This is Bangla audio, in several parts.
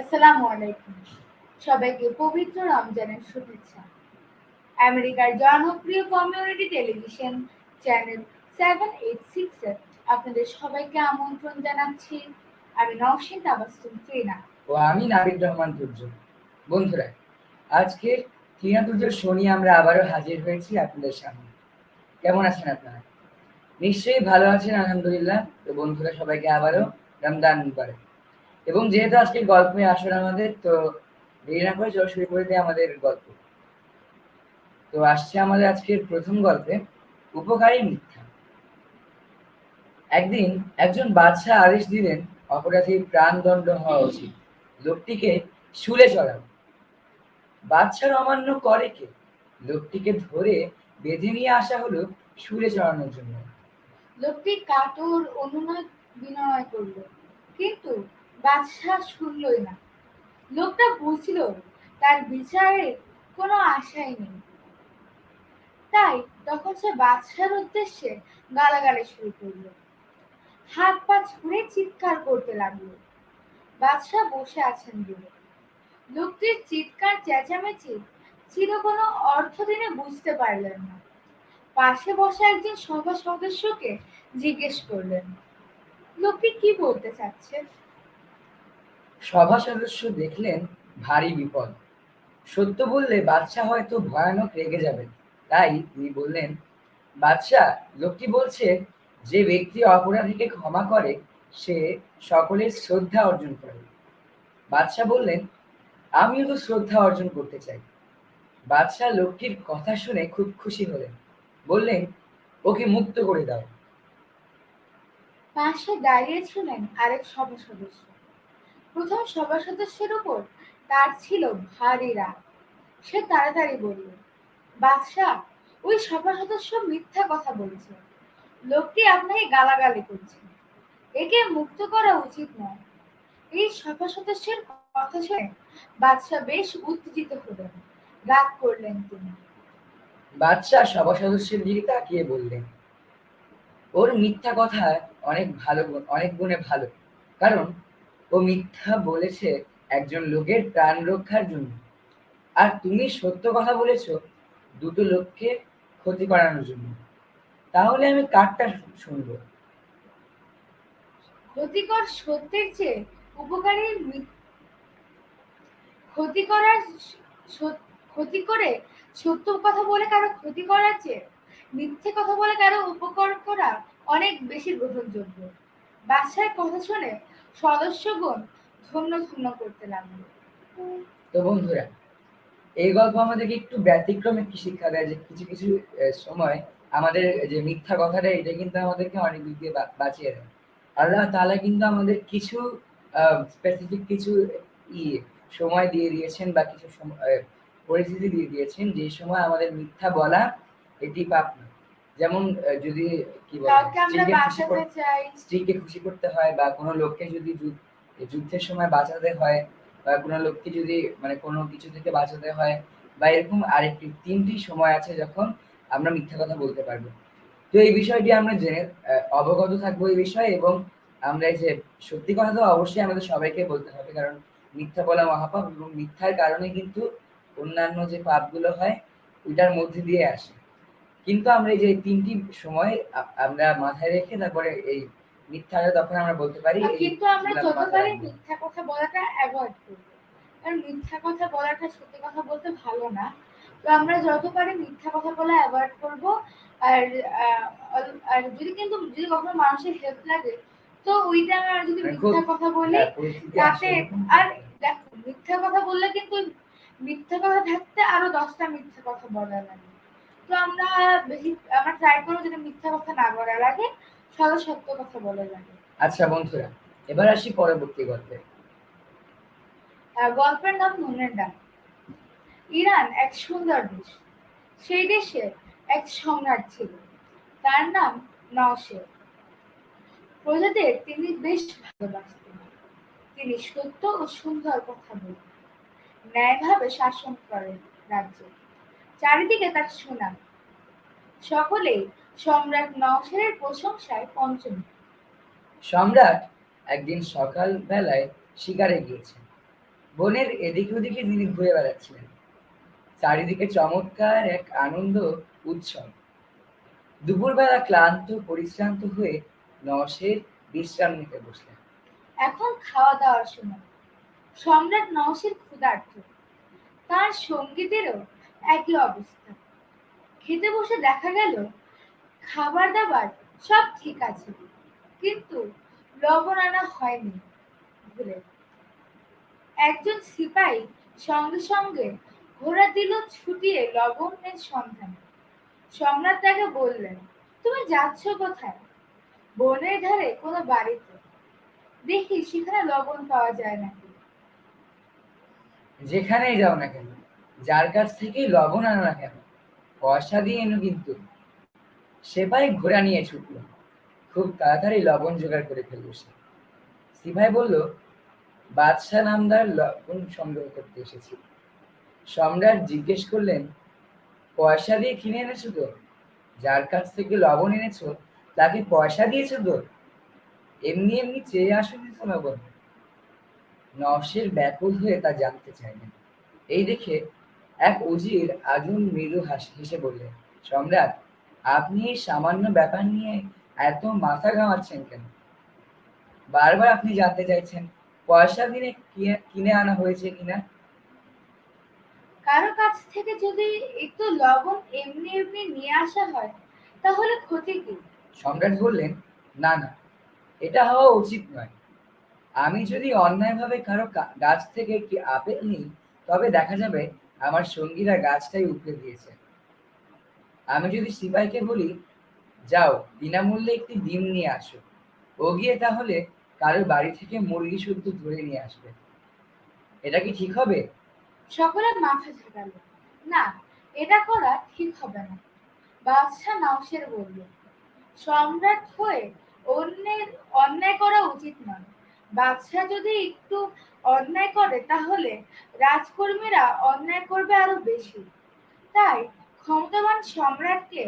আসসালামু আলাইকুম। সবাইকে পবিত্র রমজানের শুভেচ্ছা। আমেরিকার জনপ্রিয় community television channel seven eight six আপনাদের সবাইকে আমন্ত্রণ জানাচ্ছি। আমি নওশিন তাবাসুম ত্রিনা ও আমি নাবিদ রহমান তুর্য বন্ধুরা আজকের টিনা তুর্যর শনি আমরা আবারও হাজির হয়েছি আপনাদের সামনে। কেমন আছেন আপনারা? নিশ্চয়ই ভালো আছেন, আলহামদুলিল্লাহ। তো বন্ধুরা, সবাইকে আবারও রমদান করে এবং যেহেতু আজকে গল্পে আসর আমাদের, তো দেরি না করে চলো শুরু করে দিই আমাদের গল্প। তো আসছে আমাদের আজকের প্রথম গল্পে, উপকারী মিথ্যা। একদিন একজন বাদশাহ আদেশ দিলেন, অপরাধীর প্রাণদণ্ড হওয়া উচিত। লোকটিকে শুলে চড়াও। বাদশার অমান্য করে কে? লোকটিকে ধরে বেঁধে নিয়ে আসা হলো শুলে চড়ানোর জন্য। লোকটি কাতর অনুনয় বিনয় করল। কিন্তু বাদশাহ শুনলই না। লোকটা বুঝল তার বিচারের কোনো আশাই নেই। তাই তখন সে বাদশার উদ্দেশ্যে গালাগালি শুরু করল। হাত পা ছুঁড়ে চিৎকার করতে লাগল। বাদশাহ বসে আছেন দূরে লোকটির চিৎকার চেঁচামেচি ছিল কোনো অর্থ দিনে বুঝতে পারলেন না। পাশে বসা একজন সভা সদস্যকে জিজ্ঞেস করলেন, লোকটি কি বলতে চাচ্ছে? সভা সদস্য দেখলেন ভারী বিপদ। সত্য বললে বাদশাহ হয়তো ভয়ানক রেগে যাবেন। তাই তিনি বললেন, বাদশাহ, লোকটি বলছে যে ব্যক্তি অপরাধীকে ক্ষমা করে, সে সকলের শ্রদ্ধা অর্জন করে। বাদশাহ বললেন, আমিও তো শ্রদ্ধা অর্জন করতে চাই। বাদশাহ লোকটির কথা শুনে খুব খুশি হলেন। বললেন, ওকে মুক্ত করে দাও। পাশে দাঁড়িয়ে ছিলেন আরেক সভা সদস্য। প্রথম সভা সদস্যের উপর তার ছিল ভারী রাগ। সে তাড়াতাড়ি বলল, বাদশাহ, ওই সভা সদস্য মিথ্যা কথা বলছে। লোকটি আপনাকে গালাগালি করছে। একে মুক্ত করা উচিত নয়। এই সভা সদস্যের কথা শুনে বাদশাহ বেশ উত্তেজিত হলেন। রাগ করলেন তিনি। বাদশাহ সভা সদস্যের দিকে তাকিয়ে বললেন? ওর মিথ্যা কথা অনেক ভালো, অনেক গুণে ভালো। কারণ ও মিথ্যা বলেছে একজন লোকের প্রাণ রক্ষার জন্য। আর তুমি সত্য কথা বলেছ দুটো লোককে ক্ষতি করানোর জন্য। তাহলে আমি কারটা শুনব। ক্ষতিকর সত্যের চেয়ে উপকারী ক্ষতি করার ক্ষতি করে সত্য কথা বলে কারও ক্ষতি করার চেয়ে মিথ্যে কথা বলে কারও উপকার করা অনেক বেশি গ্রহণযোগ্য। বাদশার কথা শুনে সদস্যগণ ধন্য ধন্য করতে লাগল। তো বন্ধুরা, এই গল্প আমাদেরকে একটু ব্যতিক্রমে কি শিক্ষা দেয় যে কিছু কিছু সময় আমাদের যে মিথ্যা কথাটা, এটা কিন্তু আমাদেরকে অনেক দিক দিয়ে বাঁচিয়ে দেয়। আল্লাহ তাআলা কিন্তু আমাদের কিছু স্পেসিফিক কিছু ই, সময় দিয়ে দিয়েছেন বা কিছু পরিস্থিতি দিয়ে দিয়েছেন যে সময় আমাদের মিথ্যা বলা এটি পাপ না। যেমন যদি কি বলে স্ত্রীকে খুশি করতে চাই। স্ত্রীকে খুশি করতে হয় বা কোনো লোককে যদি যুদ্ধের সময় বাঁচাতে হয় বা কোনো লোককে যদি মানে কোনো কিছু থেকে বাঁচাতে হয় বা এরকম আরেকটি তিনটি সময় আছে যখন আমরা মিথ্যা কথা বলতে পারব। তো এই বিষয়টি আমরা জেনে অবগত থাকব এই বিষয়ে এবং আমরা এই যে সত্যি কথা তো অবশ্যই আমাদের সবাইকে বলতে হবে কারণ মিথ্যা বলা মহাপাপ এবং মিথ্যার কারণে কিন্তু অন্যান্য যে পাপগুলো হয় ওইটার মধ্যে দিয়ে আসে। কিন্তু আমরা এই যে তিনটি সময় আমরা মাথায় রেখে তারপরে এই মিথ্যাটা তখন আমরা বলতে পারি আর কিন্তু আমরা যেগুলো যত পারি মিথ্যা কথা বলাটা অ্যাভয়েড করব। কারণ মিথ্যা কথা বলাটা সত্যি কথা বলতে ভালো না। তো আমরা যত পারি মিথ্যা কথা বলা অ্যাভয়েড করব। আর আর যদি কিন্তু যদি কখনো মানুষের হেল্প লাগে তো ওইটা যদি মানে মিথ্যা কথা বলি হ্যাঁ, তাতে আর দেখো মিথ্যা কথা বললে কিন্তু মিথ্যা কথা থাকতে আরও দশটা মিথ্যা কথা বলা লাগে। তো আমরা আমরা ট্রাই করব যেটা মিথ্যা কথা না বলা লাগে সদা সত্য কথা বলা লাগে আচ্ছা বন্ধুরা এবার আসি পরবর্তী গল্পে। গল্পের নাম নুনের ডাক ইরান এক সুন্দর দেশ। সেই দেশে এক সম্রাট ছিল। তার নাম নওশের। প্রজাদের তিনি বেশ ভালোবাসতেন। তিনি সত্য ও সুন্দর কথা বলতেন। ন্যায়ভাবে শাসন করেন রাজ্যে। চারিদিকে তার সুনাম। সকলেই সম্রাট নওশেরের প্রশংসায় পঞ্চমী। সম্রাট একদিন সকাল বেলায় শিকারে গিয়েছেন। বনের এদিকে ওদিকে তিনি ঘুরে বেড়াচ্ছিলেন। চারিদিকে চমৎকার এক আনন্দ উৎসব। দুপুরবেলা ক্লান্ত পরিশ্রান্ত হয়ে নশের বিশ্রাম নিতে বসলেন। এখন খাওয়া দাওয়ার সময়। সম্রাট নওশের ক্ষুধার্ত। তার সঙ্গীতেরও একই অবস্থা। খেতে বসে দেখা গেল, খাবার দাবার সব ঠিক আছে, কিন্তু লবণ আনা হয়নি ভুলে। একজন সিপাহী সঙ্গে সঙ্গে ঘোড়া দিল ছুটিয়ে লবণের সন্ধানে। সম্রাট তাকে বললেন, তুমি যাচ্ছ কোথায়? বনের ধারে কোনো বাড়িতে। দেখি সেখানে লবণ পাওয়া যায় নাকি? যেখানেই যাও না কেন? যার কাছ থেকে লবণ আনো না কেন? পয়সা দিয়ে এনো কিন্তু। সেপাই ঘোড়া নিয়ে ছুটলো খুব তাড়াতাড়ি লবণ জোগাড় করে ফেলল সে। সিপাই বলল, বাদশাহ নামদার লবণ সংগ্রহ করতে এসেছি। সম্রাট জিজ্ঞেস করলেন, পয়সা দিয়ে কিনে এনেছো তো? যার কাছ থেকে লবণ এনেছো, তাকে পয়সা দিয়েছ তো? এমনি এমনি চেয়ে আসুনি তো লবণ। নওশের ব্যাকুল হয়ে তা জানতে চাইলেন। এই দেখে এক উজির আজুন মৃদু হাসি হেসে বললেন সম্রাট আপনি সামান্য ব্যাপার নিয়ে এত মাথা ঘামাচ্ছেন কেন? বারবার আপনি জানতে চাইছেন পয়সা দিনে কিনে আনা হয়েছে কিনা কারও কাছ থেকে যদি একটু লবণ এমনি এমনি নিয়ে আসা হয় তাহলে ক্ষতি কি? সম্রাট বললেন না না এটা হওয়া উচিত নয়। আমি যদি অন্যায়ভাবে কারও গাছ থেকে একটি আপেল নিই তবে দেখা যাবে আমার সঙ্গীরা গাছটাই উপড়ে দিয়েছে। আমি যদি সিপাইকে বলি, যাও, বিনামূল্যে একটি ডিম নিয়ে আসো। ও গিয়ে তাহলে কারও বাড়ি থেকে মুরগি শুদ্ধ ধরে নিয়ে আসবে। এটা কি ঠিক হবে? সকলে মাথা ঝাঁকাল। না, এটা করা ঠিক হবে না। বাদশাহ নওশের বলল, সম্রাট হয়ে অন্যের, অন্যায় করা উচিত নয়। বাদশাহ যদি একটু অন্যায় করে, তাহলে রাজকর্মীরা অন্যায় করবে আরও বেশি। তাই ক্ষমতাবান সম্রাটকে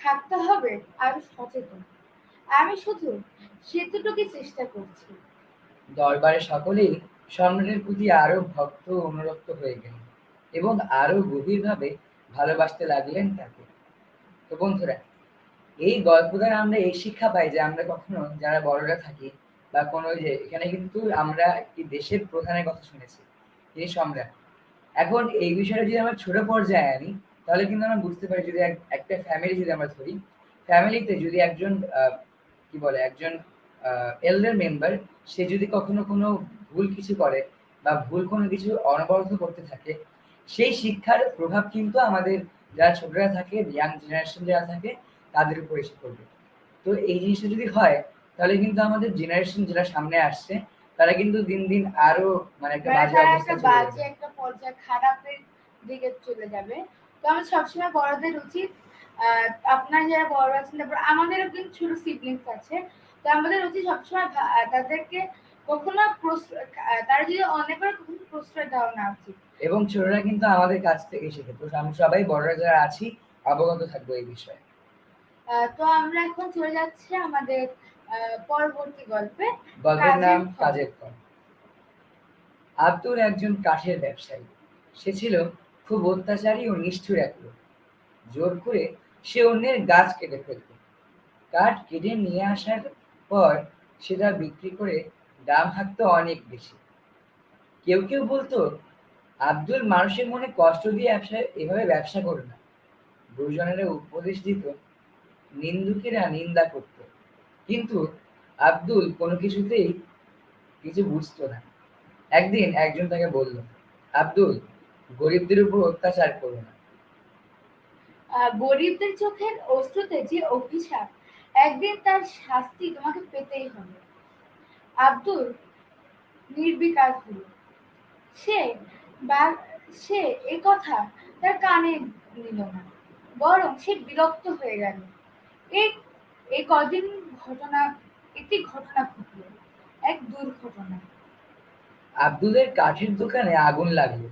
থাকতে হবে আরও সচেতন। আমি শুধু সেতুটুকুই চেষ্টা করছি। দরবারে সকলেই সম্রাটের প্রতি আরও ভক্ত অনুরক্ত হয়ে গেলেন এবং আরও গভীরভাবে ভালোবাসতে লাগলেন তাকে। তো বন্ধুরা, এই গল্প দ্বারা আমরা এই শিক্ষা পাই যে আমরা কখনো যারা বড়রা থাকি বা কোনো যে, এখানে কিন্তু আমরা একটি দেশের প্রধানের কথা শুনেছি তিনি সম্রাট। এখন এই বিষয়টা যদি আমরা ছোট পর্যায়ে আনি, তাহলে কিন্তু আমরা বুঝতে পারি যদি এক- একটা ফ্যামিলি যদি আমরা ধরি ফ্যামিলিতে যদি একজন কি বলে, একজন এল্ডার মেম্বার সে যদি কখনো কোনো ভুল কিছু করে বা ভুল কোনো কিছু অনবরত করতে থাকে, সেই শিক্ষার প্রভাব কিন্তু আমাদের যারা ছোটরা থাকে ইয়াং জেনারেশন যারা থাকে, তাদের উপর এসে পড়বে। তো এই জিনিসটা যদি হয় তাহলে কিন্তু আমাদের জেনারেশন যারা সামনে আসছে তারা কিন্তু দিন দিন আরও মানে একটা মানে বাজে অবস্থা একটা বাজে একটা পর্যায়ে খারাপের দিকে চলে যাবে। তো আমার সবসময় বড়দের উচিত আপনার যারা বড় আছেন তারপর আমাদেরও কিন্তু ছোট সিবলিংস আছে তো আমাদের উচিত সবসময় তাদেরকে কখনো তারা যদি অনেকবার কখনো প্রশ্রয় দেওয়া না উচিত। এবং ছোটরা কিন্তু আমাদের কাছ থেকে শেখে। তো আমরা সবাই বড়রা যারা আছি অবগত থাকব এই বিষয়ে। তো আমরা এখন চলে যাচ্ছি আমাদের পরবর্তী গল্পে গল্পের নাম। কাজের ফল আব্দুল একজন কাঠের ব্যবসায়ী। সে ছিল খুব অত্যাচারী ও নিষ্ঠুর এক লোক। জোর করে সে অন্যের গাছ কেটে ফেলত। কাঠ কেটে নিয়ে আসার পর সেটা বিক্রি করে দাম থাকতো অনেক বেশি। কেউ কেউ বলতো আব্দুল মানুষের মনে কষ্ট দিয়ে ব্যবসা এভাবে ব্যবসা করো না। গুরুজনেরা উপদেশ দিত নিন্দুকেরা নিন্দা করত। কিন্তু আব্দুল কোনো কিছুতেই কিছু বুঝতো না। একদিন একজন তাকে বলল, আব্দুল, গরিবদের উপর অত্যাচার করো না। গরিবদের চোখের অস্ত্রতে যে অভিশাপ, একদিন তার শাস্তি তোমাকে পেতেই হবে। আব্দুল নির্বিকার হলো। সে বা, সে এ কথা তার কানে নিল না, বরং সে বিরক্ত হয়ে গেল। এই কদিন ঘটনা, একটি ঘটনা ঘটল, এক দুর্ঘটনা। আব্দুলের কাঠের দোকানে আগুন লাগল।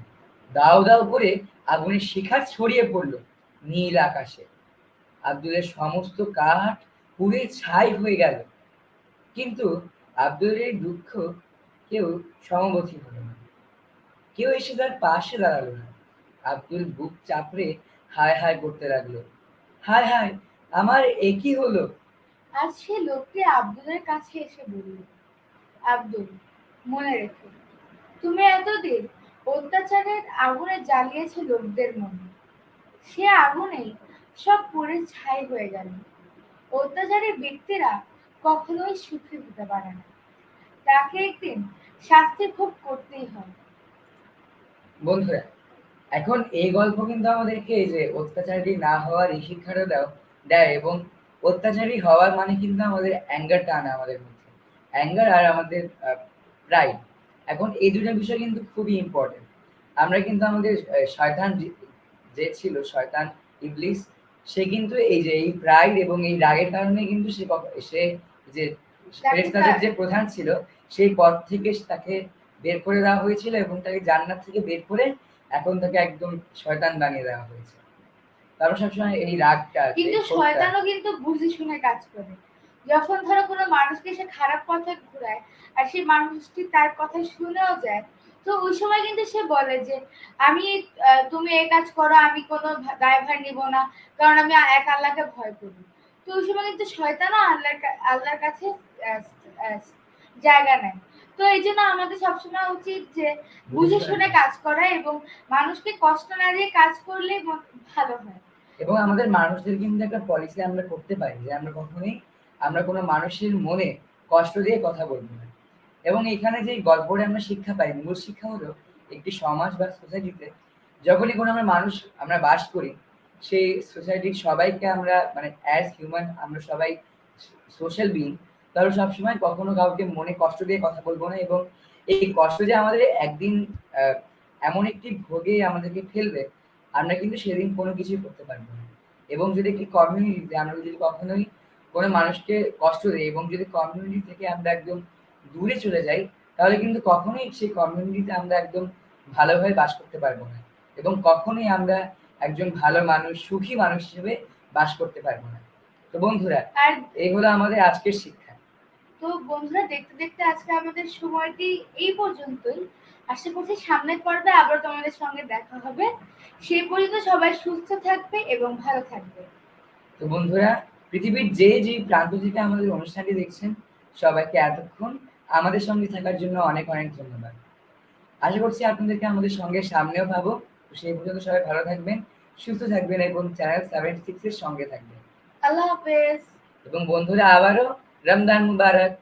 দাও দাও করে আগুনের শিখা ছড়িয়ে পড়ল নীল আকাশে। আব্দুলের সমস্ত কাঠ পুড়ে ছাই হয়ে গেল। কিন্তু আব্দুলের দুঃখ কেউ সমবতী হলো না। কেউ এসে তার পাশে দাঁড়াল না। আব্দুল বুক চাপড়ে হায় হায় করতে লাগল। হায় হায়, আমার একই হলো? আজ সে লোকটি আব্দুলের কাছে এসে বলল, আব্দুল, মনে রেখো, তুমি এতদিন অত্যাচারের আগুনে জ্বালিয়েছে লোকদের মনে। সে আগুনেই সব পুড়ে ছাই হয়ে গেল। অত্যাচারী ব্যক্তিরা কখনোই সুখী হতে পারে না। তাকে একদিন শাস্তি ভোগ করতেই হয় বন্ধুরা, এখন এই গল্প কিন্তু আমাদেরকে এই যে অত্যাচারী না হওয়ার এই শিক্ষাটা দেয় এবং অত্যাচারী হওয়ার মানে কিন্তু আমাদের অ্যাঙ্গারটা আনে আমাদের মধ্যে। অ্যাঙ্গার আর আমাদের প্রাইড এখন এই দুটো বিষয় কিন্তু খুবই ইম্পর্টেন্ট আমরা কিন্তু আমাদের শয়তান যে- ছিল শয়তান ইবলিস সে কিন্তু এই যে এই প্রাইড এবং এই রাগের কারণে কিন্তু সে সে যে ফেরেশতাদের যে প্রধান ছিল সেই পদ থেকে তাকে বের করে দেওয়া হয়েছিল এবং তাকে জান্নাত থেকে বের করে এখন তাকে একদম শয়তান বানিয়ে দেওয়া হয়েছে। তারপর সবসময় এই রাগটা কিন্তু শয়তানও কিন্তু বুঝে শুনে কাজ করে। যখন ধরো কোনো মানুষকে সে খারাপ পথে ঘুরায় আর সেই মানুষটি তার কথা শুনেও যায় তো ওই সময় কিন্তু সে বলে যে আমি তুমি এই কাজ করো আমি কোনো দায়ভার নিব না কারণ আমি এক আল্লাহকে ভয় করি। তো ওই সময় কিন্তু শয়তানও আল্লাহর আল্লাহর কাছে জায়গা নেয়। তো এই জন্য আমাদের সবসময় উচিত যে বুঝে শুনে কাজ। করা এবং মানুষকে কষ্ট না দিয়ে কাজ করলে ভালো হয়। এবং আমাদের মানুষদের কিন্তু একটা পলিসি আমরা করতে পারি যে আমরা কখনোই, আমরা কোনো মানুষের মনে কষ্ট দিয়ে কথা বলব না। এবং এখানে যে গল্পটা আমরা শিক্ষা পাই, মূল শিক্ষা হলো একটি সমাজ বা সোসাইটিতে যখনই কোনো আমরা মানুষ, আমরা বাস করি, সেই সোসাইটির সবাইকে আমরা মানে অ্যাজ হিউম্যান আমরা সবাই সোশ্যাল বিং তাহলে সবসময় কখনো কাউকে মনে কষ্ট দিয়ে কথা বলব না এবং এই কষ্ট যে আমাদের একদিন এমন একটি ভোগে আমাদেরকে ফেলবে আমরা কিন্তু সেদিন কোনো কিছুই করতে পারব না। এবং যদি একটি কমিউনিটিতে আমরা যদি কখনোই কোনো মানুষকে কষ্ট দিই এবং যদি কমিউনিটি থেকে আমরা একদম দূরে চলে যাই তাহলে কিন্তু কখনোই সেই কমিউনিটিতে আমরা একদম ভালোভাবে বাস করতে পারব না। এবং কখনোই আমরা একজন ভালো মানুষ সুখী মানুষ হিসেবে বাস করতে পারব না। তো বন্ধুরা আর এই হলো আমাদের আজকের শিক্ষা। তো বন্ধুরা দেখতে দেখতে আজকে আমাদের সময়টি এই পর্যন্তই। আশা করছি সামনের পর্বে আবার তোমাদের সঙ্গে দেখা হবে। সেই পর্যন্ত সবাই সুস্থ থাকবে এবং ভালো থাকবে। তো বন্ধুরা পৃথিবীর যে যে প্রান্ত থেকে আমাদের অনুষ্ঠানটি দেখছেন সবাইকে এতক্ষণ আমাদের সঙ্গে থাকার জন্য অনেক অনেক ধন্যবাদ। আশা করছি আপনাদেরকে আমাদের সঙ্গে সামনেও পাবো। সেই পর্যন্ত সবাই ভালো থাকবেন সুস্থ থাকবেন এবং চ্যানেল সেভেন সিক্স এর সঙ্গে থাকবেন। আল্লাহ হাফেজ। এবং বন্ধুরা আবারও রমজান মুবারক।